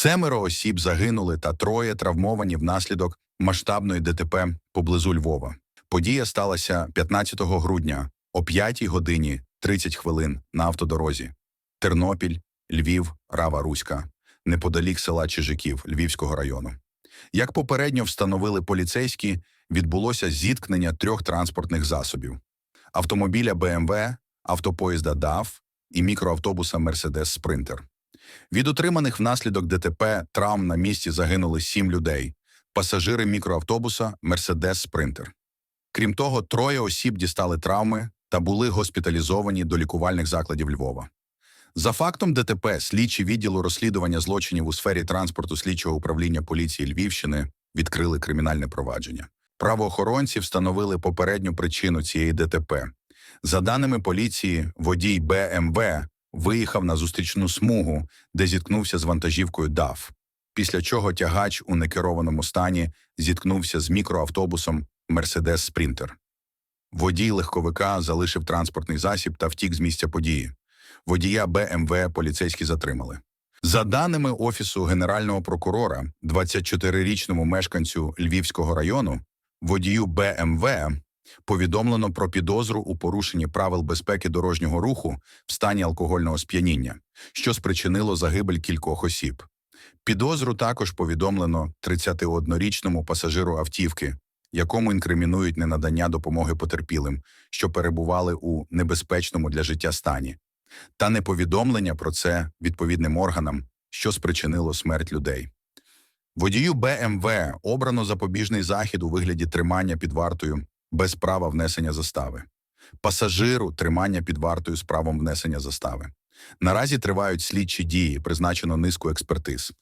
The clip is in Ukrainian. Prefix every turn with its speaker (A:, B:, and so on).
A: Семеро осіб загинули та троє травмовані внаслідок масштабної ДТП поблизу Львова. Подія сталася 15 грудня о 5 годині 30 хвилин на автодорозі. Тернопіль, Львів, Рава Руська, неподалік села Чижиків Львівського району. Як попередньо встановили поліцейські, відбулося зіткнення трьох транспортних засобів: автомобіля БМВ, автопоїзда ДАФ і мікроавтобуса Мерседес Спринтер. Від отриманих внаслідок ДТП травм на місці загинули сім людей, пасажири мікроавтобуса Мерседес Спринтер. Крім того, троє осіб дістали травми та були госпіталізовані до лікувальних закладів Львова. За фактом ДТП слідчі відділу розслідування злочинів у сфері транспорту слідчого управління поліції Львівщини відкрили кримінальне провадження. Правоохоронці встановили попередню причину цієї ДТП. За даними поліції, водій БМВ виїхав на зустрічну смугу, де зіткнувся з вантажівкою ДАФ, після чого тягач у некерованому стані зіткнувся з мікроавтобусом Мерседес Спринтер. Водій легковика залишив транспортний засіб та втік з місця події. Водія БМВ поліцейські затримали. За даними Офісу Генерального прокурора, 24-річному мешканцю Львівського району, водію БМВ повідомлено про підозру у порушенні правил безпеки дорожнього руху в стані алкогольного сп'яніння, що спричинило загибель кількох осіб. Підозру також повідомлено 31-річному пасажиру автівки, якому інкримінують ненадання допомоги потерпілим, що перебували у небезпечному для життя стані, та неповідомлення про це відповідним органам, що спричинило смерть людей. Водію БМВ обрано запобіжний захід у вигляді тримання під вартою без права внесення застави. Пасажиру тримання під вартою з правом внесення застави. Наразі тривають слідчі дії, призначено низку експертиз.